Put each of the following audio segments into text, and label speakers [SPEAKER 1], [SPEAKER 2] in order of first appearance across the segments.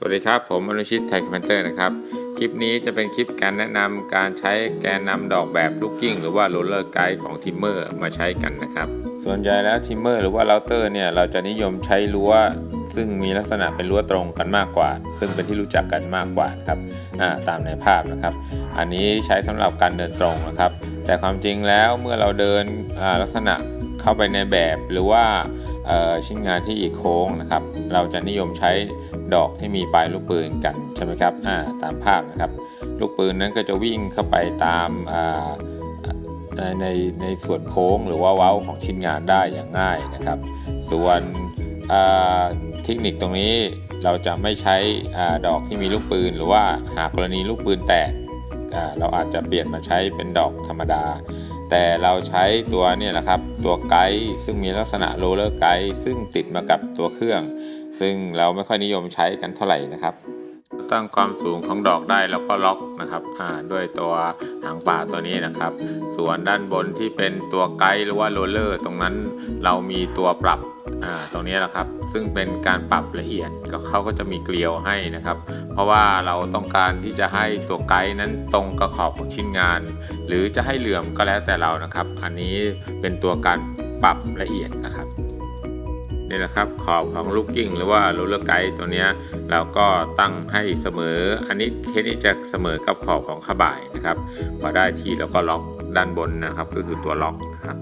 [SPEAKER 1] สวัสดีครับ ผมอนุชิตไทยคอมเมนเตอร์นะครับ คลิปนี้จะเป็นคลิปการแนะนำการใช้แกนนำดอกแบบลูกกิ้งหรือว่าโรลเลอร์ไกด์ของทิมเมอร์มาใช้กันนะครับ ส่วนใหญ่แล้วทิมเมอร์หรือว่าเราเตอร์เนี่ยเราจะนิยมใช้รั้วซึ่งมีลักษณะเป็นรั้วตรงกันมากกว่า ซึ่งเป็นที่รู้จักกันมากกว่าครับอ่าตามในภาพนะครับ อันนี้ใช้สำหรับการเดินตรงนะครับ แต่ความจริงแล้วเมื่อเราเดินอ่าลักษณะเข้าไปในแบบหรือว่า ชิ้นงานที่อีกโค้งนะครับ เราจะนิยมใช้ดอกที่มีปลายลูกปืนกันใช่ไหมครับาตามภาพนะครับ ลูกปืนนั้นก็จะวิ่งเข้าไปตามาในในในส่วนโค้งหรือว่าเว้าของชิ้นงานได้อย่างง่ายนะครับ ส่วนเทคนิคตรงนี้เราจะไม่ใช้อดอกที่มีลูกปืน หรือว่าหากกรณีลูกปืนแตกเราอาจจะเปลี่ยนมาใช้เป็นดอกธรรมดา แต่เราใช้ตัวเนี่ยนะครับตัวไกด์ซึ่งมีลักษณะโรลเลอร์ไกด์ซึ่งติดมากับตัวเครื่อง ซึ่งเราไม่ค่อยนิยมใช้กันเท่าไหร่นะครับ ตั้งความสูงของดอกได้แล้วก็ล็อกนะครับด้วยตัวหางปลาตัวนี้นะครับ ส่วนด้านบนที่เป็นตัวไกด์หรือว่าโรลเลอร์ ตรงนั้นเรามีตัวปรับตรงนี้แหละครับ ซึ่งเป็นการปรับละเอียดก็เขาก็จะมีเกลียวให้นะครับ เพราะว่าเราต้องการที่จะให้ตัวไกด์นั้นตรงกับขอบของชิ้นงาน หรือจะให้เหลื่อมก็แล้วแต่เรานะครับ อันนี้เป็นตัวการปรับละเอียดนะครับ นี่แหละครับขอบของลูกกิ้งหรือว่าโรลเลอร์ไกด์ตัวนี้เราก็ตั้งให้เสมอ อันนี้เคสนี้จะเสมอกับขอบของขบ่ายนะครับพอได้ที่แล้วก็ล็อกด้านบนนะครับ ก็คือตัวล็อกนะครับ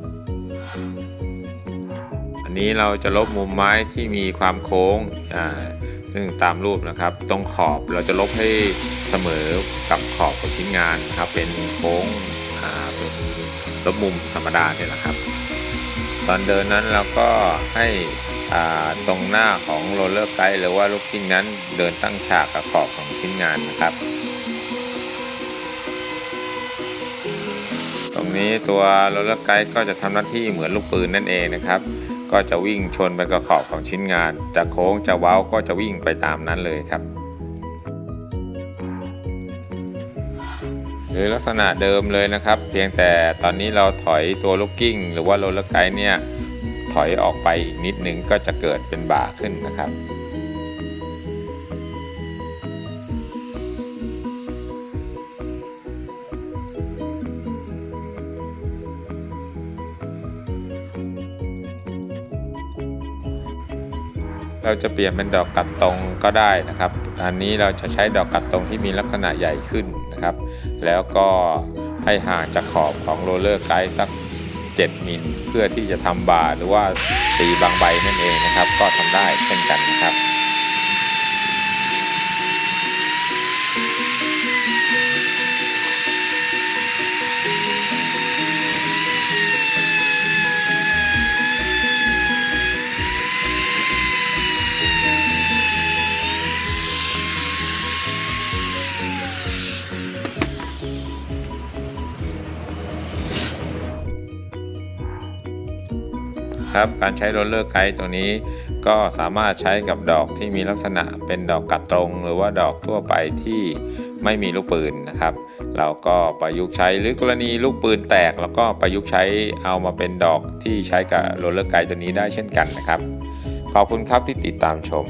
[SPEAKER 1] อันนี้เราจะลบมุมไม้ที่มีความโค้งอ่าซึ่งตามรูปนะครับ ตรงขอบเราจะลบให้เสมอกับขอบของชิ้นงานนะครับเป็นโค้งอ่าเป็นลบมุมธรรมดาเนี่ยนะครับ ตอนเดินนั้นเราก็ให้ ตรงหน้าของโรลเลอร์ไกด์หรือว่าลูกกิ้งนั้นเดินตั้งฉากกับขอบของชิ้นงานนะครับ ตรงนี้ตัวโรลเลอร์ไกด์ก็จะทำหน้าที่เหมือนลูกปืนนั่นเองนะครับ ก็จะวิ่งชนไปกับขอบของชิ้นงาน จะโค้งจะเว้าก็จะวิ่งไปตามนั้นเลยครับหรือลักษณะเดิมเลยนะครับ เพียงแต่ตอนนี้เราถอยตัวลูกกิ้ง หรือว่าโรลเลอร์ไกด์เนี่ย ถอยออกไปอีกนิดนึงก็จะเกิดเป็นบ่าขึ้นนะครับ เราจะเปลี่ยนเป็นดอกกัดตรงก็ได้นะครับ อันนี้เราจะใช้ดอกกัดตรงที่มีลักษณะใหญ่ขึ้นนะครับ แล้วก็ให้ห่างจากขอบของโรลเลอร์ไกด์สัก 7 มิล เพื่อที่จะทำบาหรือว่าตีบางใบนั่นเองนะครับ ก็ทำได้เช่นกันนะครับ ครับ การใช้โรลเลอร์ไกด์ตัวนี้ ก็สามารถใช้กับดอกที่มีลักษณะเป็นดอกกัดตรง หรือว่าดอกทั่วไปที่ไม่มีลูกปืนนะครับ เราก็ประยุกต์ใช้หรือกรณีลูกปืนแตกเราก็ประยุกต์ใช้เอามาเป็นดอกที่ใช้กับโรลเลอร์ไกด์ตัวนี้ได้เช่นกันนะครับ ขอบคุณครับที่ติดตามชม